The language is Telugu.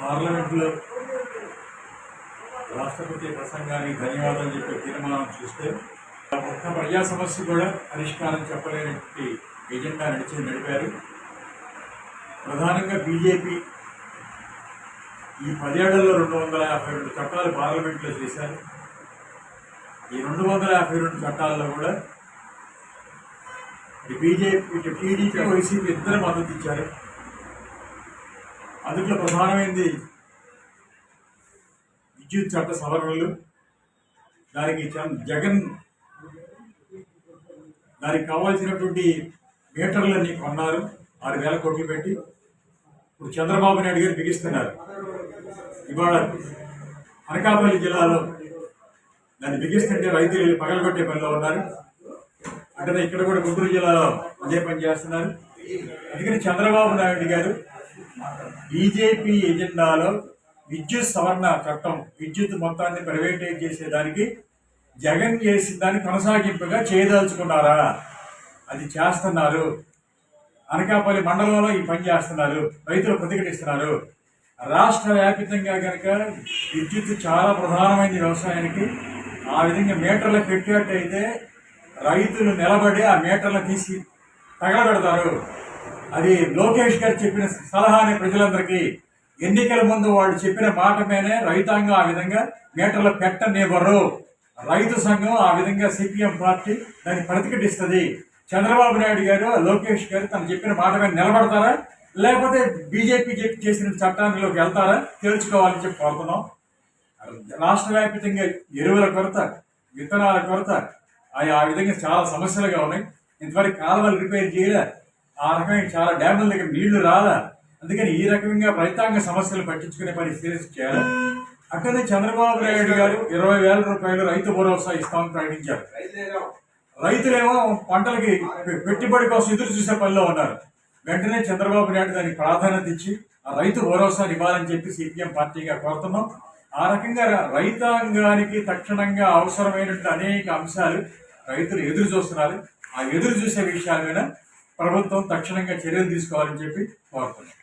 పార్లమెంట్లో రాష్ట్రపతి ప్రసంగానికి ధన్యవాదాలు చెప్పే తీర్మానం చూస్తే మొత్తం ప్రజా సమస్య కూడా పరిష్కారం చెప్పలేనటువంటి ఎజెండా నడిచి నడిపారు. ప్రధానంగా బీజేపీ ఈ పదేళ్ళలో రెండు వందల యాభై రెండు చట్టాలు పార్లమెంట్లో చేశారు. ఈ రెండు వందల యాభై రెండు చట్టాల్లో కూడా బీజేపీ టీడీపీ వైసీపీ ఇద్దరు మద్దతు ఇచ్చారు. అందులో ప్రధానమైనది విద్యుత్ చట్ట సవరణలు. దానికి జగన్ దానికి కావాల్సినటువంటి మీటర్లన్నీ కొన్నారు. ఆరు వేల కోట్లు పెట్టి. ఇప్పుడు చంద్రబాబు నాయుడు గారు బిగిస్తున్నారు. ఇవాళ అనకాపల్లి జిల్లాలో దాన్ని బిగిస్తుంటే రైతులు పగలగొట్టే పనిలో ఉన్నారు. అంటే ఇక్కడ కూడా గుంటూరు జిల్లాలో అదే పని చేస్తున్నారు. అందుకని చంద్రబాబు నాయుడు గారు బీజేపీ ఎజెండాలో విద్యుత్ సవరణ చట్టం విద్యుత్ మొత్తాన్ని ప్రైవేటైజ్ చేసేదానికి జగన్ చేసిన దాన్ని కొనసాగింపుగా చేయదలుచుకున్నారా? అది చేస్తున్నారు. అనకాపల్లి మండలంలో ఈ పని చేస్తున్నారు. రైతులు ప్రతిఘటిస్తున్నారు. రాష్ట్ర వ్యాపితంగా కనుక విద్యుత్ చాలా ప్రధానమైన వ్యవసాయానికి. ఆ విధంగా మీటర్లు పెట్టేటైతే రైతులు నిలబడి ఆ మీటర్లు తీసి తగలబెడతారు. అది లోకేష్ గారు చెప్పిన సలహాని ప్రజలందరికీ ఎన్నికల ముందు వాళ్ళు చెప్పిన మాట రైతాంగం ఆ విధంగా మీటర్లు పెట్టనివ్వరు రైతు సంఘం ఆ విధంగా సిపిఎం పార్టీ దాన్ని ప్రతిఘటిస్తుంది. చంద్రబాబు నాయుడు గారు లోకేష్ గారు తను చెప్పిన మాట మీద నిలబడతారా? లేకపోతే బీజేపీ చేసిన చట్టానికి వెళ్తారా? తెలుసుకోవాలని చెప్పి కోరుతున్నాం. రాష్ట్ర వ్యాప్తంగా ఎరువుల కొరత విత్తనాల కొరత అవి ఆ విధంగా చాలా సమస్యలుగా ఉన్నాయి. ఇంతవరకు కాలువలు రిపేర్ చేయలే. ఆ రకమైన చాలా డ్యాముల దగ్గర నీళ్ళు రాలా. అందుకని ఈ రకంగా రైతాంగ సమస్యలు పట్టించుకునే పని సీరియస్ చేయాలి. అక్కడే చంద్రబాబు నాయుడు గారు ఇరవై వేల రూపాయలు రైతు భరోసా ఇస్తామని ప్రకటించారు. రైతులేమో పంటలకి పెట్టుబడి కోసం ఎదురు చూసే పనిలో ఉన్నారు. వెంటనే చంద్రబాబు నాయుడు దానికి ప్రాధాన్యత ఇచ్చి ఆ రైతు భరోసా ఇవ్వాలని చెప్పి సిపిఎం పార్టీగా కోరుతున్నాం. ఆ రకంగా రైతాంగానికి తక్షణంగా అవసరమైనటువంటి అనేక అంశాలు రైతులు ఎదురు చూస్తున్నారు. ఆ ఎదురు చూసే విషయాల మీద ప్రభుత్వం తక్షణంగా చర్యలు తీసుకోవాలని చెప్పి కోరుతున్నాం.